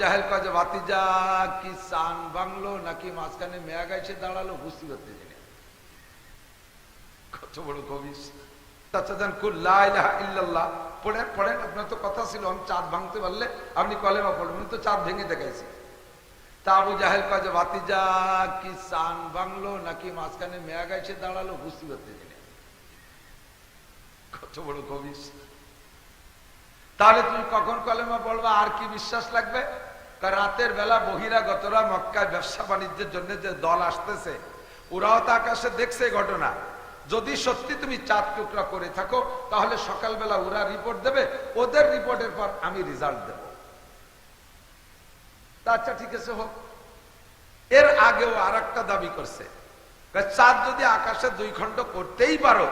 জাহেল কাজে আপনি তো চাঁদ ভেঙে জাহেল কাজে কি সান বাংলো, নাকি মাঝখানে মেয়া গাইছে দাঁড়াল বুঝতে জানি কত বড় কবি তাহলে তুমি কখন কলেমা পড়বা, আর কি বিশ্বাস লাগবে? রাতের বেলা বহিরাগতরা মক্কায় ব্যবসা বাণিজ্যের জন্য যে দল আসতেছে, ওরাও তো আকাশে দেখছে ঘটনা। যদি সত্যি তুমি চাঁদ টুকরা করে থাকো, তাহলে সকালবেলা ওরা রিপোর্ট দেবে, ওদের রিপোর্টের পর আমি রেজাল্ট দেব। আচ্ছা ঠিক আছে, হোক। এর আগেও আর একটা দাবি করছে চাঁদ যদি আকাশে দুই খণ্ড করতেই পারো,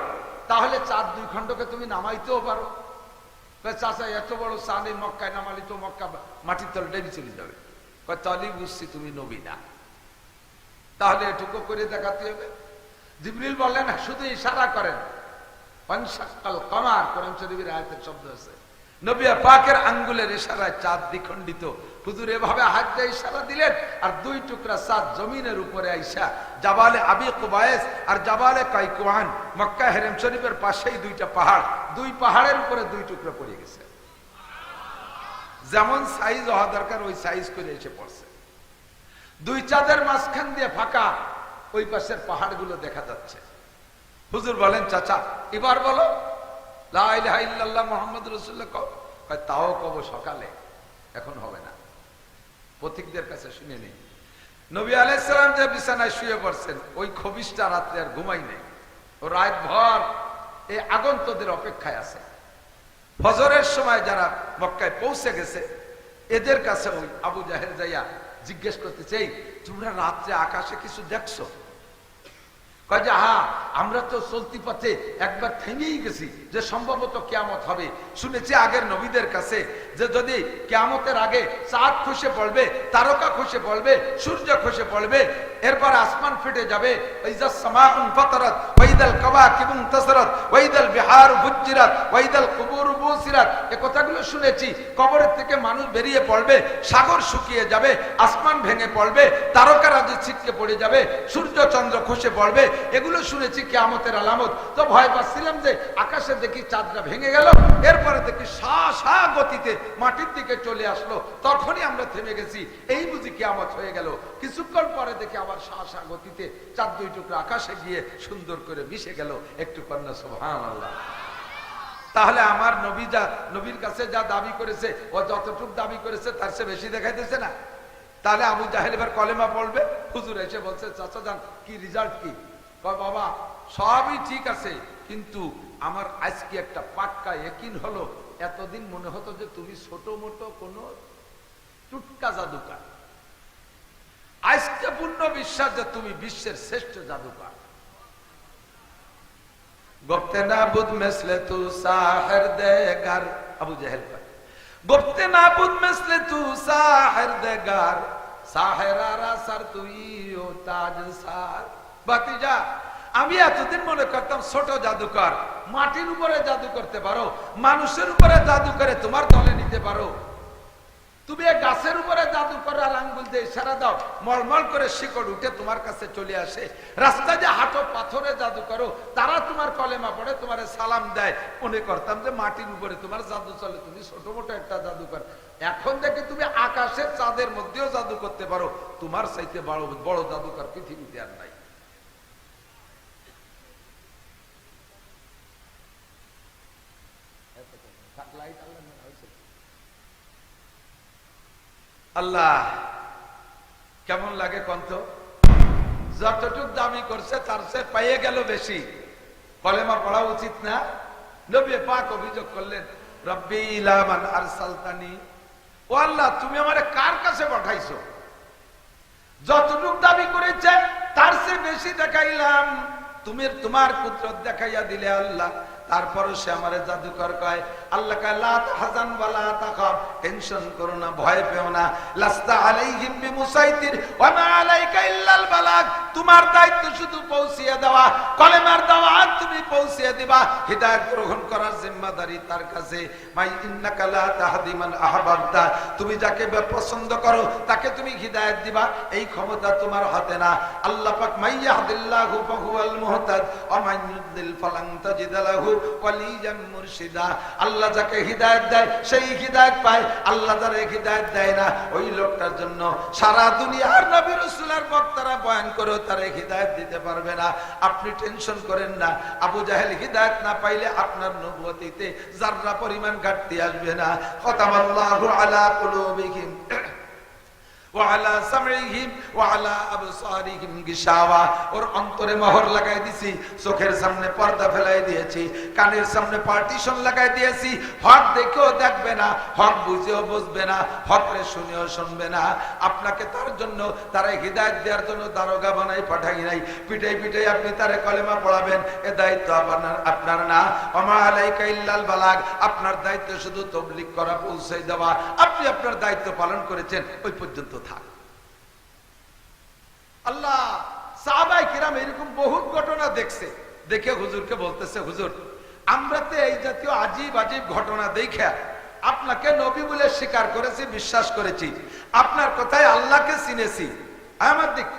তাহলে চাঁদ দুই খণ্ডকে তুমি নামাইতেও পারো। চাচা, এত বড় সানে মক্কায় নামালি তো মক্কা মাটির তল ডেবি চলে যাবে। তাহলেই বুঝছি তুমি নবী না। তাহলে এটুকু করে দেখাতে হবে। জিবরিল বললেন, শুধু ইশারা করেন। কমার করম শরীফের আয়াতের শব্দ আছে। নবিয়া পাকের আঙ্গুলের ইশারায় চাঁদ দ্বিখণ্ডিত। হুজুর এভাবে হাত দিয়ে ইশারা দিলেন, আর দুই টুকরা চাঁদ জমিনের উপরে আইসা জাবালে আবি কুবায়েস আর জাবালে কাইকুয়ান মক্কা হেরেম শরীফের পাশেই দুইটা পাহাড়, দুই পাহাড়ের উপরে দুই টুকরা পড়ে গেছে। যেমন সাইজ হওয়া দরকার, ওই সাইজ করে এসে পড়ছে। দুই চাঁদের মাঝখান দিয়ে ফাঁকা, ওই পাশের পাহাড়গুলো দেখা যাচ্ছে। হুজুর বলেন, চাচা, এবার বলো মোহাম্মদ রসুল্লাহ কয়, তাও কব সকালে। এখন হবে না। পথিকদের কাছে শুনে নেই। নবী আলাইসালাম যে বিছানায় শুয়ে পড়ছেন ওই খবিসটা রাত্রে আর ঘুমাই নেই। ও রাত ভর এই আগন্তদের অপেক্ষায় আছে। ফজরের সময় যারা মক্কায় পৌঁছে গেছে এদের কাছে ওই আবু জাহের যাইয়া জিজ্ঞেস করতে চাই তোমরা রাত্রে আকাশে কিছু দেখছ? কয় যে হা আমরা তো চলতি পথে একবার থেমেই গেছি যে সম্ভবত কেয়ামত হবে। শুনেছি আগের নবীদের কাছে যে, যদি কেয়ামতের আগে চাঁদ খসে পড়বে, তারকা খসে পড়বে, সূর্য খসে পড়বে এরপর আসমান ফেটে যাবে। এগুলো শুনেছি আলামত। তো ভয় পাচ্ছিলাম যে আকাশে দেখি চাঁদটা ভেঙে গেল, এরপরে দেখি সা গতিতে মাটির দিকে চলে আসলো। তখনই আমরা থেমে গেছি। এই বুঝি কেয়ামত হয়ে গেল। কিছুক্ষণ পরে দেখি আবার সা সা গতিতে চাঁদ দুই টুকরা আকাশে গিয়ে সুন্দর করে মিশে গেল একটু কন্যা সোহান আল্লাহ তাহলে আমার নবী যা, নবীর কাছে যা দাবি করেছে, ও যতটুক দাবি করেছে, তার সে বেশি দেখাইতেছে না। তাহলে আবু জাহেল এবার কলেমা পড়বে। হুজুর এসে বলছে, চাচা যান কি রেজাল্ট কি? বাবা, সবই ঠিক আছে, কিন্তু আমার আজকে একটা পাক্কা একিন হলো। এতদিন মনে হতো যে তুমি ছোট মোটো কোনো টুটকা জাদুকার। আজকে পূর্ণ বিশ্বাস যে তুমি বিশ্বের শ্রেষ্ঠ জাদুকার। গুপ্তে নাবুদ মেসলে তু সাহের দেগার। আবু জাহেল গুপ্তে নাবুদ মেসলে তু সাহের দেগার। সার তুই ও তাজ সার। আমি এতদিন মনে করতাম ছোট জাদুকর, মাটির উপরে জাদু করতে পারো, মানুষের উপরে জাদু করে তোমার দলে নিতে পারো। তুমি গাছের উপরে জাদু করার আঙ্গুল দিয়ে ইশারা দাও, মলমল করে শিকড় উঠে তোমার কাছে চলে আসে। রাস্তায় যে হাঁটো পাথরে জাদু করো, তারা তোমার কলেমা পড়ে, তোমার সালাম দেয়। মনে করতাম যে মাটির উপরে তোমার জাদু চলে, তুমি ছোট মোটো একটা জাদু কর। এখন দেখে তুমি আকাশের চাঁদের মধ্যেও জাদু করতে পারো। তোমার চাইতে বড় বড় জাদুকর পৃথিবীতে আর নাই। আল্লাহ, কেমন লাগে কন্ত? যতটুক দামি করছে, তার সে পাইয়ে গেল বেশি। কলেমা পড়া উচিত না। নবী পাক অভিযোগ করলেন, রব্বি ইলামান আর সালতানি ও আল্লাহ, তুমি আমার কার কাছে পাঠাইছো? যতটুক দাবি করেছে, তার সে বেশি দেখাইলাম। তুমি তোমার কুদরত দেখাইয়া দিলে আল্লাহ তারপরও সে আমার জাদুকর কয়, আল্লাহ হাজান বালা তাখাফ। টেনশন করো না, ভয় পেও না। লাস্তা আলাইহিম বিমুসাইতির ওয়া মা আলাইকা ইল্লাল বালাগ। তোমার দায়িত্ব শুধু পৌঁছিয়ে দেওয়া, কলেমার দাওয়াত তুমি পৌঁছিয়ে দিবা। হিদায়াত গ্রহণ করার জিম্মাদারি তার কাছে। মাই ইন্নাকা লা তাহদি তুমি যাকে পছন্দ করো, তাকে তুমি হিদায়াত দিবা। এই ক্ষমতা তোমার হাতে না। আল্লাহ পাক মাইয়াহদিল্লাহু মুহতাদ ওয়ালিয়াম মুরশিদা। আল্লাহ যাকে হিদায়াত দেয়, সেই হিদায়াত পায়। আল্লাহ হিদায়াত দেয় না, ওই লোকটার জন্য সারা দুনিয়ার নবী বক্তারা বয়ান করে তারে হৃদায়ত দিতে পারবে না। আপনি টেনশন করেন না। আবু জাহেল হৃদায়ত না পাইলে আপনার নবুয়তিতে যার পরিমাণ ঘাটতি আসবে না। কথা আলা কুলুবিহিম। ওর অন্তরে লাগাই দিছি, চোখের সামনে পর্দা ফেলাই দিয়েছি, কানের সামনে পার্টিশন লাগাই দিয়েছি। হক দেখেও দেখবে না, হক বুঝেও বুঝবে না হক রে শুনেও শুনবে না। আপনাকে তার জন্য, তারা হিদায়ত দেওয়ার জন্য দারোগা বানাই পাঠাই নাই। পিটাই পিটাই আপনি তারে কলেমা পড়াবেন, এ দায়িত্ব আপনার আপনার না। আলাইকা ইল্লাল বালাগ, আপনার দায়িত্ব শুধু তবলিক করা পৌঁছে দেওয়া। আপনি আপনার দায়িত্ব পালন করেছেন, ওই পর্যন্ত। আল্লাহ, সাহাবাই কিরাম এরকম বহুত ঘটনা দেখছে। দেখে হুজুরকে বলতেছে, হুজুর, আমরা তো এই জাতীয় আজীব আজীব ঘটনা দেখে আপনাকে নবী বলে স্বীকার করেছি, বিশ্বাস করেছি। আপনার কথায় আল্লাহকে চিনেছি। আমার দিক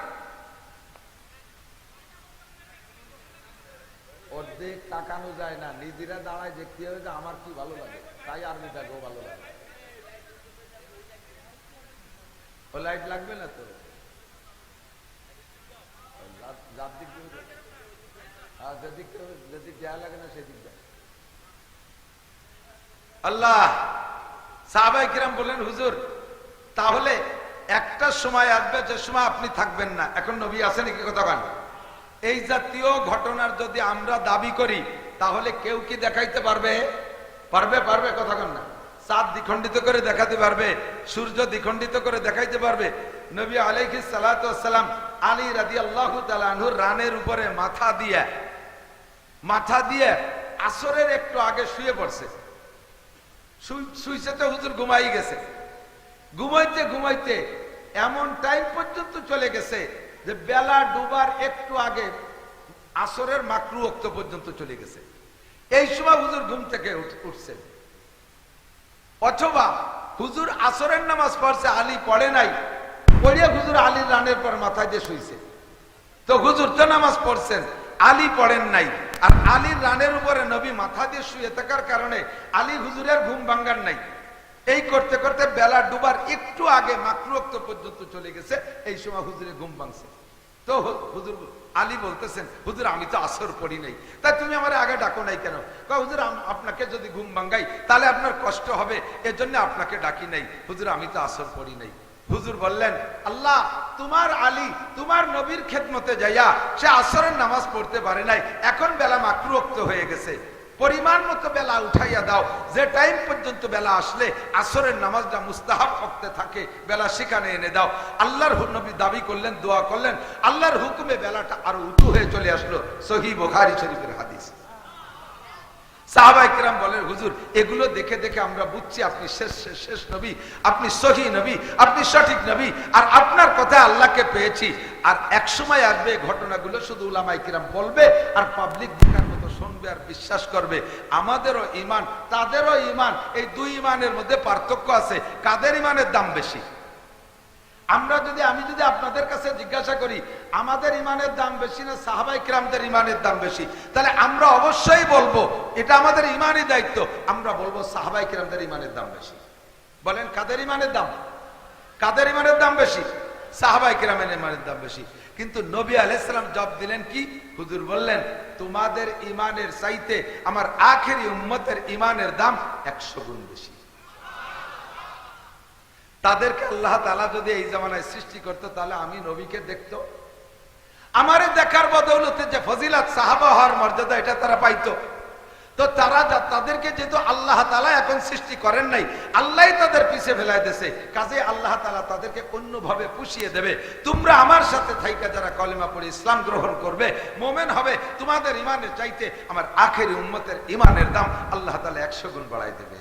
অর্ধেক তাকানো যায় না। নিজেরা দাঁড়ায় দেখতে হবে যে আমার কি ভালো লাগে। তাই আর্মি থাকব ভালো লাগে লাইট লাগবে না তো? যার- দিক দিয়ে। হ্যাঁ, যেদিক যেদিক দেয়া লাগে না সেদিক দেয়। আল্লাহ কিরাম বললেন হুজুর তাহলে একটা সময় আসবে যে সময় আপনি থাকবেন না। এখন নবী আছে নাকি কথা কান? এই জাতীয় ঘটনার যদি আমরা দাবি করি তাহলে কেউ কি দেখাইতে পারবে? পারবে পারবে কথা না। চাঁদ দ্বিখণ্ডিত করে দেখাতে পারবে, সূর্য দ্বিখণ্ডিত করে দেখাইতে পারবে। নবী আলাইহি সালাম আলী রাদি আল্লাহ তালুর রানের উপরে মাথা দিয়ে মাথা দিয়ে আসরের একটু আগে শুয়ে পড়ছে। শুই- শুইছে তো হুজুর ঘুমাই গেছে। ঘুমাইতে ঘুমাইতে এমন টাইম পর্যন্ত চলে গেছে যে বেলা ডুবার একটু আগে আসরের মাকরু অক্ত পর্যন্ত চলে গেছে। এই সময় হুজুর ঘুম থেকে উঠ- উঠছেন। অথবা হুজুর আসরের নামাজ পড়ছে, আলী পড়ে নাই। পড়িয়া হুজুর আলীর রানের পর মাথায় দিয়ে শুইছে। তো হুজুর তো নামাজ পড়ছেন, আলী পড়েন নাই। আর আলীর রানের উপরে নবী মাথা দিয়ে শুয়ে থাকার কারণে আলী হুজুরের ঘুম ভাঙ্গার নাই। এই করতে করতে বেলা ডুবার একটু আগে মাকরুক্ত পর্যন্ত চলে গেছে, এই সময় হুজুরে ঘুম ভাঙছে। তো হুজুর আলী বলতেছেন, হুজুর, আমি তো আসর পড়ি নাই। তাই তুমি আমার আগে ডাকো নাই কেন? হুজুর আপনাকে যদি ঘুম ভাঙ্গাই, তাহলে আপনার কষ্ট হবে। এর জন্য আপনাকে ডাকি নাই। হুজুর, আমি তো আসর পড়ি নাই। হুজুর বললেন, আল্লাহ, তোমার আলী, তোমার নবীর খেদমতে যাইয়া সে আসরের নামাজ পড়তে পারে নাই। এখন বেলা মাকরুক্ত হয়ে গেছে। পরিমাণ মতো বেলা উঠাইয়া দাও। যে টাইম পর্যন্ত বেলা আসলে আসরের নামাজটা মুস্তাহাব হকতে থাকে, বেলা সেখানে এনে দাও। আল্লাহর নবী দাবি করলেন, দোয়া করলেন। আল্লাহর হুকুমে বেলাটা আরও উঁচু হয়ে চলে আসলো, সহি বোখারি শরীফের হাদিস। সাহাবাই কিরাম বলেন, হুজুর, এগুলো দেখে দেখে আমরা বুঝছি আপনি শেষ শেষ নবী, আপনি সহি নবী, আপনি সঠিক নবী, আর আপনার কথা আল্লাহকে পেয়েছি। আর এক সময় আসবে ঘটনাগুলো শুধু উলামাই কিরাম বলবে, আর পাবলিক দেখার শুনবে আর বিশ্বাস করবে। আমাদেরও ইমান তাদেরও ইমান এই দুই ইমানের মধ্যে পার্থক্য আছে। কাদের ইমানের দাম বেশি? আমরা যদি, আমি যদি আপনাদের কাছে জিজ্ঞাসা করি, আমাদের ইমানের দাম বেশি না সাহাবাই কিরামদের ইমানের দাম বেশি? তাহলে আমরা অবশ্যই বলব, এটা আমাদের ইমানই দায়িত্ব, আমরা বলব সাহাবাই কিরামদের ইমানের দাম বেশি। বলেন, কাদের ইমানের দাম? কাদের ইমানের দাম বেশি? সাহাবাই কিরামের ইমানের দাম বেশি। কিন্তু নবী আলাইসালাম জব দিলেন কি? হুজুর বললেন তোমাদের ইমানের চাইতে আমার আখেরি উম্মতের ইমানের দাম একশো গুণ বেশি। তাদেরকে আল্লাহ তালা যদি এই জামানায় সৃষ্টি করতো, তাহলে আমি নবীকে দেখতো। আমারে দেখার বদৌলতে যে ফজিলাত সাহাবা হওয়ার মর্যাদা, এটা তারা পাইতো। তো তারা তাদেরকে যেহেতু আল্লাহ তালা এখন সৃষ্টি করেন নাই আল্লাহ তাদের পিছে ফেলাই দিয়েছে কাজে আল্লাহ তালা তাদেরকে অন্যভাবে পুষিয়ে দেবে। তোমরা আমার সাথে থাইকা যারা কলেমা পড়ে ইসলাম গ্রহণ করবে, মোমেন হবে, তোমাদের ইমানের চাইতে আমার আখেরি উম্মতের ইমানের দাম আল্লাহ তালা একশো গুণ বাড়াই দেবে।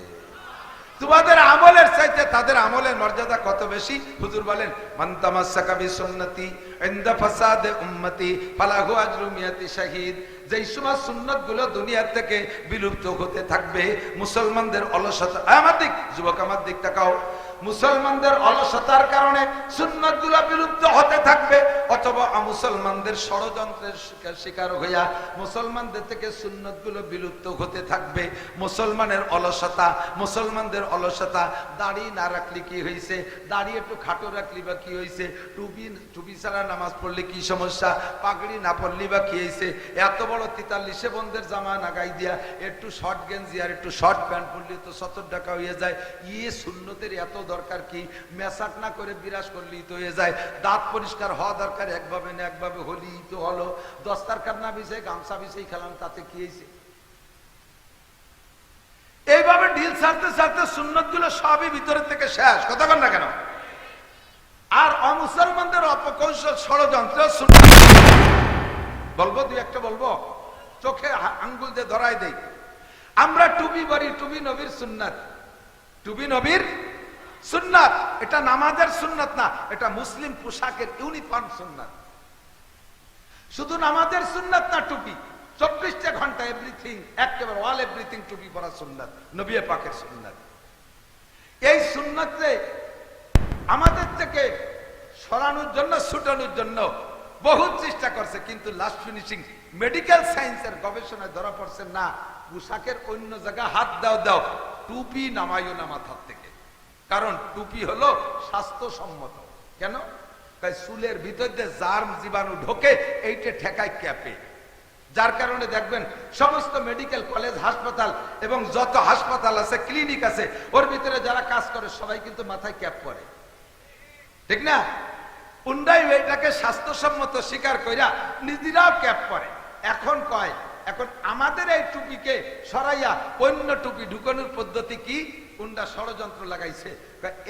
তোমাদের আমলের চাইতে তাদের আমলের মর্যাদা কত বেশি? হুজুর বলেন মান্তামাসাকা বিসুন্নতি ইনদা ফাসাদে উম্মতি, ফালাহু আজরু মিয়াতি শাহিদ। যেই সময় সুন্নতগুলো দুনিয়া থেকে বিলুপ্ত হতে থাকবে, মুসলমানদের অলসতা আয় আমার দিক যুবক আমার দিক তাকাও মুসলমানদের অলসতার কারণে সুন্নতগুলো বিলুপ্ত হতে থাকবে, অথবা মুসলমানদের ষড়যন্ত্রের শিকার- হইয়া মুসলমানদের থেকে সুন্নতগুলো বিলুপ্ত হতে থাকবে। মুসলমানের অলসতা, মুসলমানদের অলসতা, দাড়ি না রাখলে কি হয়েছে দাড়ি একটু খাটো রাখলি বা কি হয়েছে টুপি টুপি ছাড়া নামাজ পড়লে কি সমস্যা? পাগড়ি না পড়লি বা কি হয়েছে এত বড় তিতাল্লিশে বন্ধের জামা নাগাই দিয়া একটু শর্ট গেঞ্জি আর একটু শর্ট প্যান্ট পরলে তো সত্তর টাকা হয়ে যায়। ইয়ে শূন্যতের এত দরকার কি? মেসাক না করে বিরাজ করলেই তো হয়ে যায়। দাঁত পরিষ্কার হওয়া দরকার, একভাবে না একভাবে হলেই তো হলো। দস্তার কান্না বিষয়ে গামছা বিষয়ে খেলাম, তাতে কি হয়েছে? এইভাবে ঢিল ছাড়তে ছাড়তে সুন্নতগুলো সবই ভিতরের থেকে শেষ। কথা বল না কেন? আর অমুসলমানদের অপকৌশল ষড়যন্ত্র বলব, দুই একটা বলব? চোখে আঙ্গুল দিয়ে ধরাই দেই। আমরা টুপি বাড়ি টুবি নবীর সুন্নাত। টুপি নবীর সুন্নাত। এটা নামাজের সুন্নাত না, এটা মুসলিম পোশাকের ইউনিফর্ম সুন্নাত। শুধু নামাজের সুন্নাত না, টুপি। চব্বিশটা ঘণ্টা এভরিথিং একেবারে অল এভরিথিং টুপি পরা সুন্নাত নবী পাকের সুন্নাত। এই সুন্নাতে আমাদের থেকে সরানোর জন্য, ছুটানোর জন্য বহু চেষ্টা করছে, কিন্তু লাস্ট ফিনিশিং মেডিকেল সায়েন্সের গবেষণায় ধরা পড়ছে, না, পোশাকের অন্য জায়গায় হাত দাও দাও, টুপি নামাইও না মাথার থেকে। কারণ টুপি হলো স্বাস্থ্যসম্মত। কেন? তাই চুলের ভিতর দিয়ে জার্ম জীবাণু ঢোকে, এইটা ঠেকায় ক্যাপে। যার কারণে দেখবেন সমস্ত মেডিকেল কলেজ, হাসপাতাল এবং যত হাসপাতাল আছে, ক্লিনিক আছে, ওর ভিতরে যারা কাজ করে, সবাই কিন্তু মাথায় ক্যাপ পরে। ঠিক না? উন্ডাই এটাকে স্বাস্থ্যসম্মত স্বীকার কইরা নিজেরাও ক্যাপ পরে। এখন কয়, এখন আমাদের এই টুপিকে সরাইয়া অন্য টুপি ঢুকানোর পদ্ধতি কি? কোনটা ষড়যন্ত্র লাগাইছে?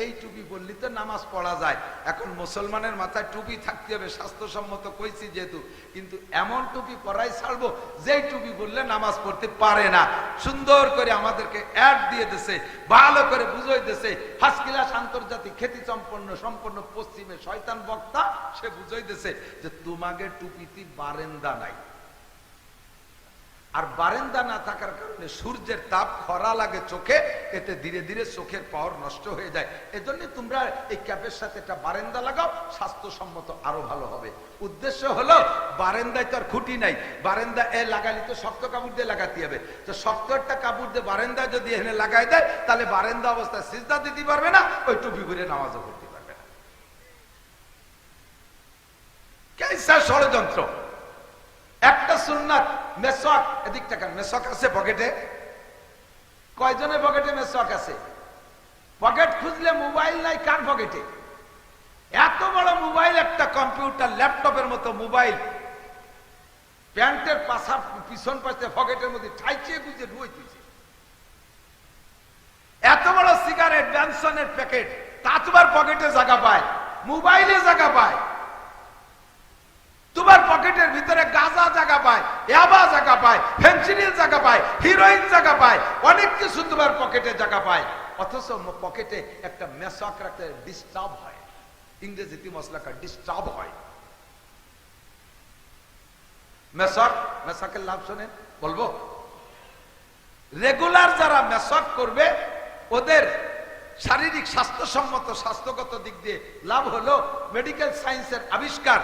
এই টুপি বললি তো নামাজ পড়া যায়। এখন মুসলমানের মাথায় টুপি থাকতে হবে, স্বাস্থ্যসম্মত কইছি যেহেতু। কিন্তু এমন টুপি পরাই ছাড়বো, যেই টুপি বললে নামাজ পড়তে পারে না। সুন্দর করে আমাদেরকে অ্যাড দিয়ে দিছে, ভালো করে বুঝাই দিছে। হাসকিলাস আন্তর্জাতিক খ্যাতি সম্পন্ন সম্পন্ন পশ্চিমে শয়তান বক্তা, সে বুঝাই দিছে যে তোমাকে টুপিতে বারেন্দা নাই। আর বারেন্দা না থাকার কারণে সূর্যের তাপ খরা লাগে চোখে, এতে ধীরে ধীরে চোখের পাওয়ার নষ্ট হয়ে যায়। এজন্য তোমরা এই ক্যাপের সাথে একটা বারেন্দা লাগাও, স্বাস্থ্যসম্মত আরও ভালো হবে। উদ্দেশ্য হলো, বারেন্দায় তো আর খুঁটি নাই। বারেন্দা এ লাগালি তো শক্ত কাপড় দিয়ে লাগাতে হবে। তো শক্ত একটা কাপড় দিয়ে বারেন্দা যদি এখানে লাগাই দেয়, তাহলে বারেন্দা অবস্থায় সিজদা দিতে পারবে না, ওই টুপি ঘুরে নামাজও করতে পারবে না। কেসা ষড়যন্ত্র? একটা সুন্নাত মেসক এদিক টাকা মেসক আছে পকেটে? কয়জনের পকেটে মেসক আছে? পকেট খুঁজলে মোবাইল নাই কার পকেটে? এত বড় মোবাইল, একটা কম্পিউটার, ল্যাপটপের মতো মোবাইল, প্যান্টের পাশা পিছন পাশে পকেটের মধ্যে ঠাইচিয়ে গুজে ঢুইতেছে এত বড় সিগারেট ব্যানসনের প্যাকেট তা তোমার পকেটে জায়গা পায়, মোবাইলে জায়গা পায়। তোমার পকেটের ভিতরে পায়, ইয়াবা জায়গা পায় ফেন্সিডিল জায়গা পায়, হিরোইন জায়গা পায়, অনেক কিছু তোমার পকেটে জায়গা পায়। অথচ পকেটে একটা মেসক রাখতে ডিস্টার্ব হয়। ইংরেজিতে মশলাকা ডিস্টার্ব হয়। মেসক, মেসকের লাভ শোনেন, বলব? রেগুলার যারা মেসক করবে, ওদের শারীরিক স্বাস্থ্যসম্মত, স্বাস্থ্যগত দিক দিয়ে লাভ হলো মেডিকেল সায়েন্সের আবিষ্কার।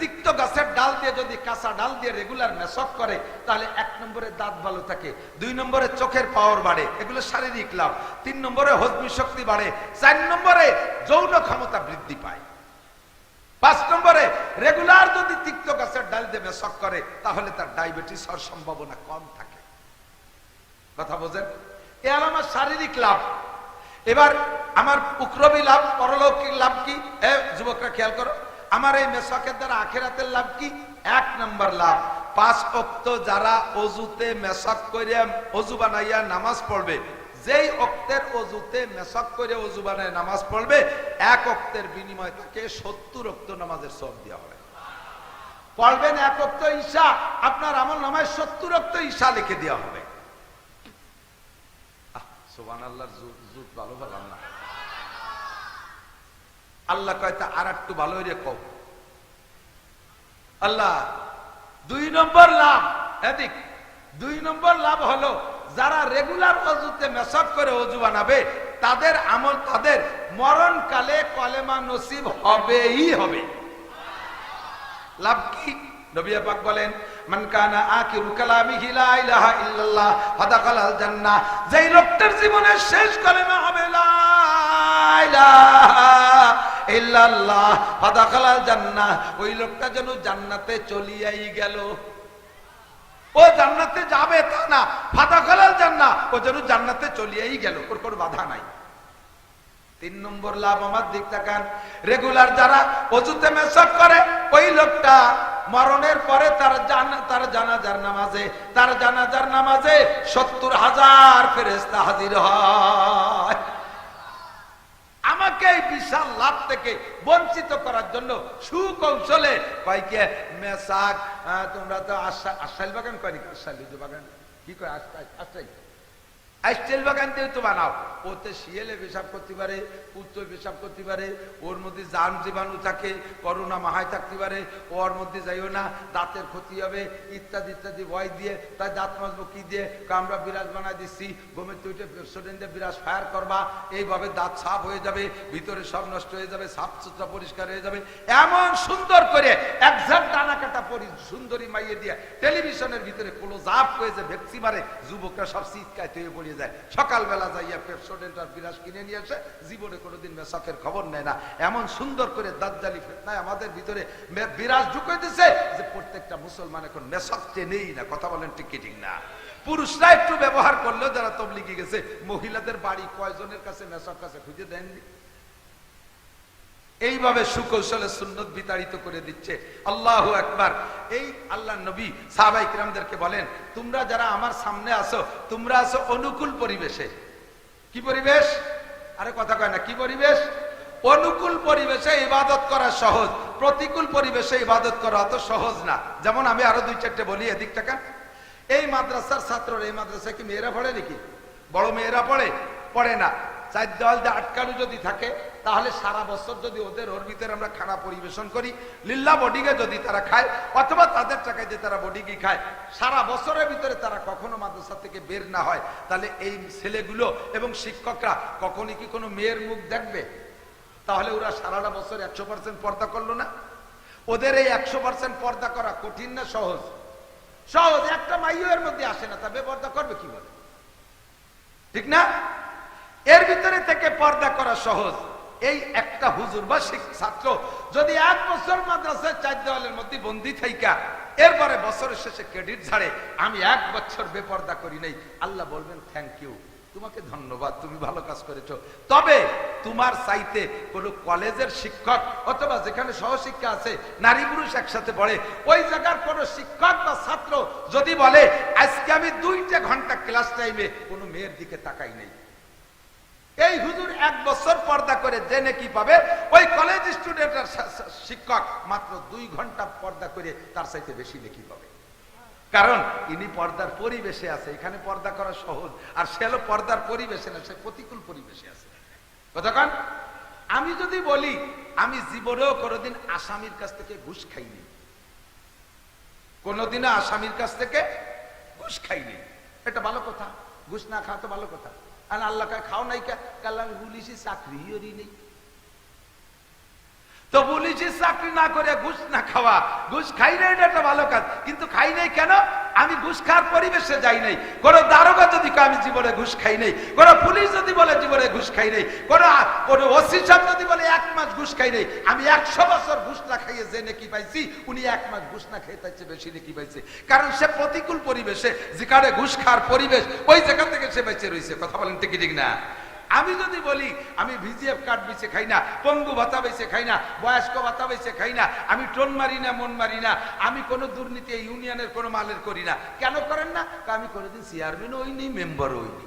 তিক্ত গাছের ডাল দিয়ে যদি কাঁচা ডাল দিয়ে রেগুলার মেসক করে, তাহলে এক নম্বরে দাঁত ভালো থাকে, দুই নম্বরে চোখের পাওয়ার বাড়ে, এগুলো শারীরিক লাভ, তিন নম্বরে হজমি শক্তি বাড়ে, চার নম্বরে যৌন ক্ষমতা বৃদ্ধি পায়। পাঁচ নম্বরে রেগুলার যদি তিক্ত গাছের ডাল দিয়ে মেসক করে, তাহলে তার ডায়াবেটিস হওয়ার সম্ভাবনা কম থাকে। কথা বোঝেন? এ আমার শারীরিক লাভ। এবার আমার উক্রবি লাভ, পরলৌকিক লাভ কি? যুবকরা খেয়াল করো। আমার এই মেসকের দ্বারা আখেরাতের লাভ কি? এক নম্বর লাভ। পাঁচ অক্ত যারা অজুতে মেসাক করে অজু বানাইয়া নামাজ পড়বে, যেই অক্তের অজুতে মেসাক করে অজু বানায় নামাজ পড়বে, এক অক্তের বিনিময় তাকে সত্তর অক্ত নামাজের সব দেওয়া হবে। পড়বেন এক অক্ত ঈশা, আপনার আমল নামায় সত্তর অক্ত ঈশা লিখে দেওয়া হবে। সোবান আল্লাহর জুত ভালো পেলাম না। আল্লাহ কয়, তা আর একটু ভালো রে কম আল্লাহ, দুই নম্বর লাভ, এদিক, দুই নম্বর লাভ হলো, যারা রেগুলার অজুতে মেসক করে অজু বানাবে, তাদের আমল তাদের মরণকালে কলেমা নসিব হবেই হবে। লাভ কি? নবী পাক বলেন যেই লোকটার জীবনের শেষ হবে ওই লোকটা যেন জান্নাতে চলিয়াই গেল। ও জান্নাতে যাবে তা না, ফাদাখালাল জান্নাহ। ও যেন জান্নাতে চলিয়াই গেল, ওর কোনো বাধা নাই। তিন নম্বর লাভ আমার দিক তাকান। রেগুলার যারা অজুতে মেসক করে, ওই লোকটা মরণের পরে তার তার জানাজার নামাজে, তার জানাজার নামাজে সত্তর হাজার ফেরেস্তা হাজির হয়। আমাকে এই বিশাল লাভ থেকে বঞ্চিত করার জন্য সুকৌশলে কয়কে মেসাক তোমরা তো আশা- আশাইল বাগান কয়নি আশাইল বাগান। কি কয়? আশাইল। আইস্টেল বাগান দিয়ে তো বানাও। ওতে শিয়েলে পেশাব করতে পারে উত্তর পেশাব করতে পারে, ওর মধ্যে জান জীবাণু থাকে, করোনা মাহায় থাকতে পারে, ওর মধ্যে যাইও না, দাঁতের ক্ষতি হবে, ইত্যাদি ইত্যাদি, ভয় দিয়ে, তাই দাঁত মাজবো কি দিয়ে? কা, আমরা বিরাজ বানাই দিচ্ছি গোমের তুইটে পেপসোডেন বিরাজ ফায়ার করবা, এইভাবে দাঁত সাফ হয়ে যাবে, ভিতরে সব নষ্ট হয়ে যাবে সাফ সুতরা পরিষ্কার হয়ে যাবে। এমন সুন্দর করে একজাক্ট ডানা কাটা পরি সুন্দরী মাইয়ে দিয়ে টেলিভিশনের ভিতরে ক্লোজ আপ হয়ে যে ভেক্সি মারে, যুবকরা সব শীতকায় তৈরি পড়িয়ে যায়। সকালবেলা যাইয়া পেপসোডেন্টার বিরাজ কিনে নিয়ে আসে জীবনে কোনোদিন মেসাকের খবর নেয় না। এমন সুন্দর করে দাজ্জালি ফেতনায় আমাদের ভিতরে বিরাজ ঢুকে দিছে যে প্রত্যেকটা মুসলমান এখন মেসক চেনেই না। কথা বলেন টিকিটিং না? পুরুষরা একটু ব্যবহার করলেও যারা তবলিগে গেছে, মহিলাদের বাড়ি কয়জনের কাছে মেসক কাছে খুঁজে দেননি? এইভাবে সুকৌশলে সুন্নত বিতাড়িত করে দিচ্ছে। আল্লাহ একবার এই আল্লাহ নবী সাহাবাই কিরামদেরকে বলেন, তোমরা যারা আমার সামনে আসো তোমরা আসো অনুকূল পরিবেশে। কি পরিবেশ? আরে কথা কয় না, কি পরিবেশ? অনুকূল পরিবেশে ইবাদত করা সহজ, প্রতিকূল পরিবেশে ইবাদত করা অত সহজ না। যেমন আমি আরও দুই চারটে বলি এদিক টাকা এই মাদ্রাসার ছাত্ররা, এই মাদ্রাসায় কি মেয়েরা পড়ে নাকি? বড় মেয়েরা পড়ে? পড়ে না। চার দেওয়াল দিয়ে আটকানো যদি থাকে তাহলে সারা বছর যদি ওদের ওর ভিতরে আমরা খানা পরিবেশন করি লিল্লা বডিগে যদি তারা খায়, অথবা তাদের টাকায় যে তারা বডিগি খায়, সারা বছরের ভিতরে তারা কখনো মাদ্রাসা থেকে বের না হয়। তাহলে এই ছেলেগুলো এবং শিক্ষকরা কখনই কি কোনো মেয়ের মুখ দেখবে? তাহলে ওরা সারাটা বছর একশো পার্সেন্ট পর্দা করল না? ওদের এই একশো পার্সেন্ট পর্দা করা কঠিন না সহজ? সহজ, একটা মাইও এর মধ্যে আসে না, তা বেপর্দা করবে কি বলে? ঠিক না? এর ভিতরে থেকে পর্দা করা সহজ। এই একটা হুজুর বা ছাত্র যদি এক বছর মাদ্রাসায় চার দেওয়ালের মধ্যে বন্দি থাইকা, এরপরে বছরের শেষে ক্রেডিট ছাড়ে, আমি এক বছর বেপর্দা করি নাই। আল্লাহ বলবেন থ্যাংক ইউ তোমাকে ধন্যবাদ, তুমি ভালো কাজ করেছ। তবে তোমার চাইতে কোনো কলেজের শিক্ষক অথবা যেখানে সহশিক্ষা আছে, নারী পুরুষ একসাথে পড়ে, ওই জায়গার কোন শিক্ষক বা ছাত্র যদি বলে, আজকে আমি দুইটা ঘণ্টা ক্লাস টাইমে কোনো মেয়ের দিকে তাকাই নেই। এই হুজুর এক বছর পর্দা করে জেনে কি পাবে? ওই কলেজ স্টুডেন্টের শিক্ষক মাত্র দুই ঘণ্টা পর্দা করে তার চাইতে বেশি নেকি পাবে? কারণ ইনি পর্দার পরিবেশে আছে, এখানে পর্দা করা সহজ। আর সে পর্দার পরিবেশে না, সে প্রতিকূল পরিবেশে আছে। কতক্ষণ আমি যদি বলি, আমি জীবনেও কোনোদিন আসামির কাছ থেকে ঘুষ খাইনি। কোনোদিনও আসামির কাছ থেকে ঘুষ খাইনি। এটা ভালো কথা। ঘুষ না খাওয়া তো ভালো কথা। আর আল্লাহ কয় খাও নাই কে কাল আমি পুলিশি চাকরি নেই। তো পুলিশের চাকরি না করে ঘুষ না খাওয়া, ঘুষ খাই নাই এটা একটা ভালো কাজ, কিন্তু খাই নাই কেন? আমি ঘুষ খাওয়ার পরিবেশে যাই নাই। কোন দারোগা যদি আমি জীবনে ঘুষ খাই নাই। কোন পুলিশ যদি বলে, জীবনে ঘুষ খাই নাই। কোন কোনো ওসি সাহেব যদি বলে, এক মাস ঘুষ খাই নাই। আমি একশো বছর ঘুষ না খাইয়ে যে নাকি পাইছি, উনি এক মাস ঘুষ না খেয়ে তার বেশি নাকি পাইছে। কারণ সে প্রতিকূল পরিবেশে যেখানে ঘুষ খাওয়ার পরিবেশ, ওই জায়গা থেকে সে বেঁচে রয়েছে। কথা বলেন ঠিক ঠিক না? আমি যদি বলি, আমি ভিজিএফ কার্ড বেছে খাই না, পঙ্গু ভাতা বেছে খাই না, বয়স্ক ভাতা বেছে খাই না, আমি টোন মারি না, মন মারি না, আমি কোনো দুর্নীতি ইউনিয়নের কোনো মালের করি না, কেন করেন না? আমি কোনোদিন চেয়ারম্যান হইনি মেম্বার হইনি।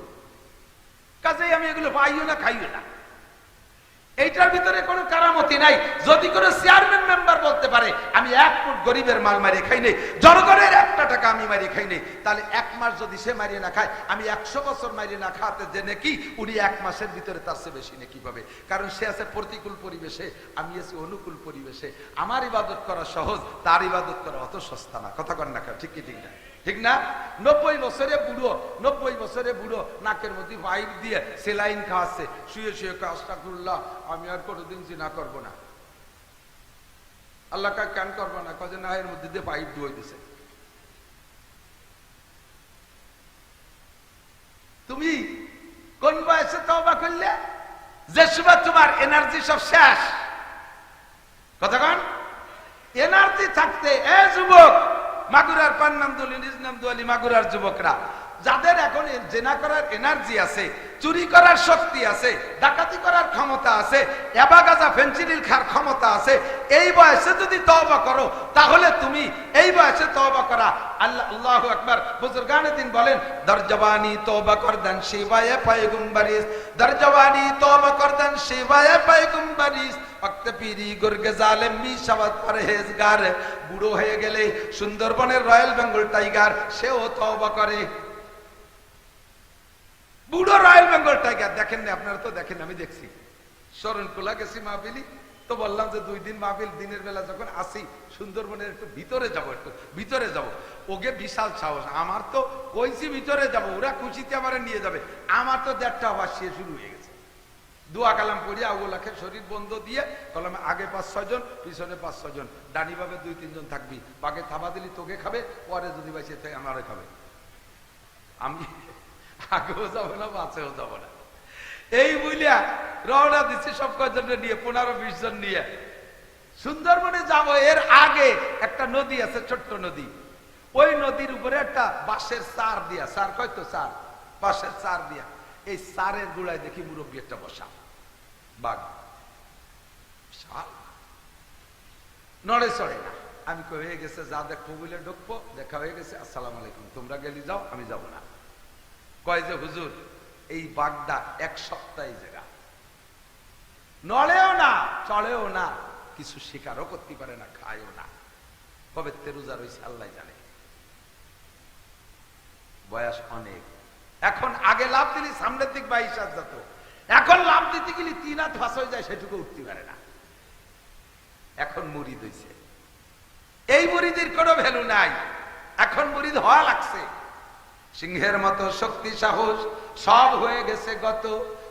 কাজেই আমি এগুলো পাইও না, খাইও না। এইটার ভিতরে কোনো কারামতি নাই। যদি কোনো চেয়ারম্যান মেম্বার বলতে পারে, আমি এক ফুট গরিবের মাল মারিয়ে খাই নেই, জনগণের একটা টাকা আমি মারিয়ে খাই নেই, তাহলে এক মাস যদি সে মারিয়ে না খায়, আমি একশো বছর মারিয়ে না খাতে যে নাকি উনি এক মাসের ভিতরে তার চেয়ে বেশি নাকি পাবে? কারণ সে আছে প্রতিকূল পরিবেশে, আমি আছি অনুকূল পরিবেশে। আমার ইবাদত করা সহজ, তার ইবাদত করা অত সস্তা না। কথা কন না ঠিক কি, ঠিক না? ঠিক না? নব্বই বছরে বুড়ো, নব্বই বছরে বুড়ো, নাকের মধ্যে পাইপ দিয়ে সেলাইন খাওয়াচ্ছে। শুয়ে শুয়ে কাজটা করলাম আমি আর কোনোদিন জিনা করব না। আল্লাহ কাজ কেন করব না? কাজে না, এর মধ্যে দিয়ে পাইপ ধুয়ে দিছে। তুমি কোন বয়সে তবা করলে? যে সময় তোমার এনার্জি সব শেষ। কতক্ষণ এনার্জি থাকতে, এ যুবক মাগুরার পান্নাম দলি নিজনাম দলি মাগুরার যুবকরা। যাদের এখন জেনা করার এনার্জি আছে, চুরি করার শক্তি আছে, ডাকাতি করার ক্ষমতা আছে এবাগাজা ফেন্সিডিল খার ক্ষমতা আছে, এই বয়সে যদি তওবা করো, তাহলে তুমি এই বয়সে তওবা করা। আল্লাহ আল্লাহু আকবার। বুজুর্গানে দিন বলেন দরজবানি তওবা করদান শিবায়ে পায়গুম্বারিস দরজবানি তওবা করদান শিবায়ে পায়গুম্বারিস। অক্ত পিরি গুর্গে জালেম মি শাবাত পরহেজগার, বুড়ো হয়ে গেলে সুন্দরবনের রয়্যাল বেঙ্গল টাইগার, সেও তওবা করে। বুড়ো রয়্যাল বেঙ্গল টাইগার দেখেন না আপনারা তো দেখেন, আমি দেখছি। শরণকুলা গেছি মাহবিলি তো বললাম যে দুই দিন মাহবিল দিনের বেলা যখন আসি, সুন্দরবনের একটু ভিতরে যাব, একটু ভিতরে যাব। ওকে বিশাল সাহস। আমার তো কইছি ভিতরে যাব, ওরা খুশিতে আমার নিয়ে যাবে। আমার তো দেড়টা আবার সে শুরু হয়ে গেছে। দোয়া কালাম পড়িয়া ওগুলাকে শরীর বন্ধ দিয়ে কলমে আগে পাঁচ ছজন পিছনে পাঁচ ছজন ডানি ভাবে দুই তিনজন থাকবি। পাকে থাবা দিলি তোকে খাবে, পরে যদি বাইসে আমারে খাবে। আমি আগেও যাব না পাঁচেও যাব না। এই বুঝলিয়া রওনা দিচ্ছি সব কয়জন নিয়ে, পনেরো, বিশ জন নিয়ে। সুন্দরবনে যাব, এর আগে একটা নদী আছে, ছোট্ট নদী। ওই নদীর উপরে একটা বাঁশের চার দিয়া চার কয়তো চার বাঁশের চার দিয়া। এই চারের গুড়ায় দেখি মুরব্বী একটা বসা। বাঘ। বিশাল। নড়ে চড়ে না। আমি কই, হয়ে গেছে, যা দেখব বলে ঢুকবো, দেখা হয়ে গেছে, আসসালাম আলাইকুম, তোমরা গেলি যাও, আমি যাব না। কয় যে, হুজুর, এই বাগদা এক সপ্তাহে জায়গা নড়েও না, চড়েও না, কিছু শিকারও করতে পারে না, খায়ও না। কবে তেরুজা রয়েছে আল্লাহ জানে। বয়স অনেক। এখন আগে লাভ দিলি, সামনের দিক বাইশ হাত যেত। এখন লাভ দিতে গেলে তিন হাত ফাঁস হয়ে যায়, সেটুকু উঠতে পারে না। এখন মুড়িদ হয়েছে এই মুড়িদের কোনো ভ্যালু নাই। এখন মুড়িদ হওয়া লাগছে। সিংহের মতো শক্তি, সাহস, সব হয়ে গেছে গত।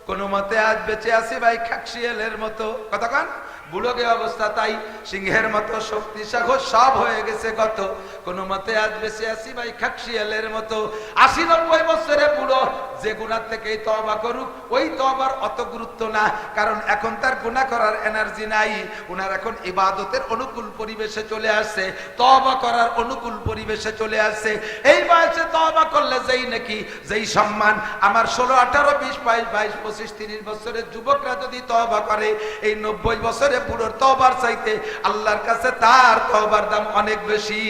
কোনো মতে আজ বেঁচে আছি ভাই খাকশিয়ালের মতো। কথা কতক্ষণ বুড়োগে অবস্থা, তাই সিংহের মতো শক্তি সাহস সব হয়ে গেছে গত। কোন মতে আজ বেঁচে আছি ভাই খাকশিয়ালের মতো। আশি নব্বই বছরে বুড়ো, যে গুণার থেকেই তবা করুক, ওই তবার অত গুরুত্ব না, কারণ এখন তার গুণা করার এনার্জি নাই। ওনার এখন ইবাদতের অনুকূল পরিবেশে চলে আসছে তবা করার অনুকূল পরিবেশে চলে আসছে। এই বয়সে তবা করলে যেই নাকি, যেই সম্মান। আমার ষোলো, আঠারো, বিশ, বাইশ বাইশ, পঁচিশ, তিরিশ বছরের যুবকরা যদি তবা করে, এই নব্বই বছরে বুড়োর তবার চাইতে আল্লাহর কাছে তার তবার দাম অনেক বেশি।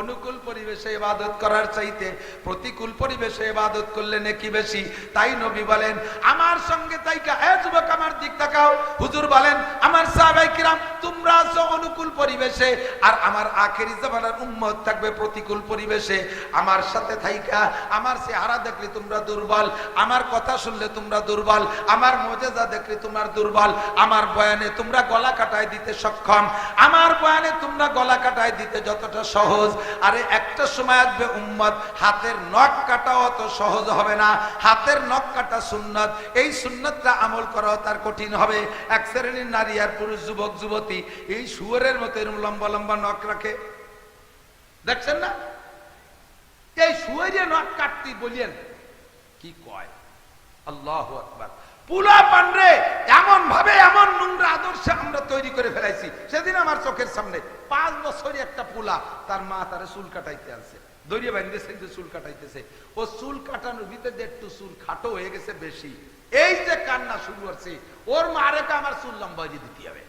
অনুকূল পরিবেশে ইবাদত করার চাইতে প্রতিকূল পরিবেশে ইবাদত করলে নাকি বেশি। তাই নবী বলেন, আমার সঙ্গে তাই এ যুবক আমার দিক তাকাও। হুজুর বলেন, আমার সাহাবাই কিরাম, তোমরা আছো অনুকূল পরিবেশে, আর আমার আখেরি জামানার উম্মত থাকবে প্রতিকূল পরিবেশে। আমার সাথে থাইকা, আমার চেহারা দেখলে তোমরা দুর্বল, আমার কথা শুনলে তোমরা দুর্বল, আমার মজেজা দেখলে তোমরা দুর্বল, আমার বয়ানে তোমরা গলা কাটায় দিতে সক্ষম, আমার বয়ানে তোমরা গলা কাটায় দিতে যতটা সহজ আরে একটা সময় আসবে উম্মত, হাতের নখ কাটা অত সহজ হবে না। হাতের নখ কাটা সুন্নত, এই সুন্নতটা আমল করা তার কঠিন হবে। এক শ্রেণির নারী আর পুরুষ, যুবক, যুবতী, এই শুয়ারের মতো এরকম লম্বা লম্বা নখ রাখে। দেখছেন না? এই শুয়ারে নখ কাটতি বলিয়েন, কি কয়? আল্লাহ আকবার। পুলা পান্ডে, এমন ভাবে এমন নোংরা আদর্শ আমরা তৈরি করে ফেলাইছি। সেদিন আমার চোখের সামনে পাঁচ বছরই একটা পোলা, তার মা তারে চুল কাটাইতে আনছে। যে চুল কাটাইতেছে। ও চুল কাটানোর ভিতরে একটু চুল খাটো হয়ে গেছে বেশি। এই যে কান্না শুরু হচ্ছে, ওর মারে আমার চুল লম্বা দিতে হবে।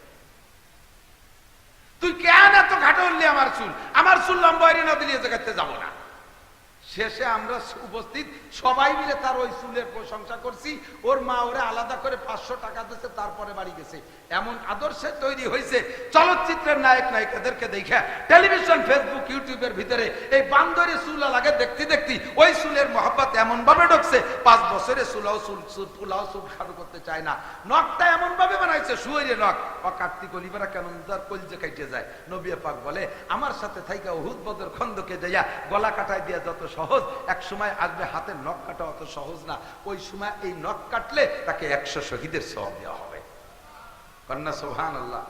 তুই কেন এত ঘাটো উঠলি আমার চুল? আমার চুল লম্বা না দিলে এ জায়গাতে যাব না। শেষে আমরা উপস্থিত সবাই মিলে তার ওই চুলের প্রশংসা করছি। ওর মা ওরে আলাদা করে পাঁচশো টাকা দিচ্ছে তারপরে বাড়ি গেছে। এমন আদর্শে তৈরি হয়েছে, চলচ্চিত্রের নায়ক নায়িকাদেরকে দেখে। টেলিভিশন, ফেসবুক, ইউটিউবের ভিতরে এই বান্দরে চুল লাগে দেখতে দেখতে ওই চুলের মহব্বত এমন ভাবে ঢুকছে, পাঁচ বছরে চুলাও চুল চুল ফুলাও চুল খাটো করতে চায় না। নখটা এমন ভাবে বানাইছে শুয়ে নখ। ও কার্তিক অলিবারা কেন তার কলজে কাইটে যায়। নবিয়া পাক বলে, আমার সাথে থাইকা হুদ বদর খন্দকে যাইয়া গলা কাটায় দিয়া যত সহজ, এক সময় আসবে হাতের নখ কাটা অত সহজ না। ওই সময় এই নখ কাটলে তাকে একশো শহীদের সব দেওয়া হবে। কন্যা সোহান আল্লাহ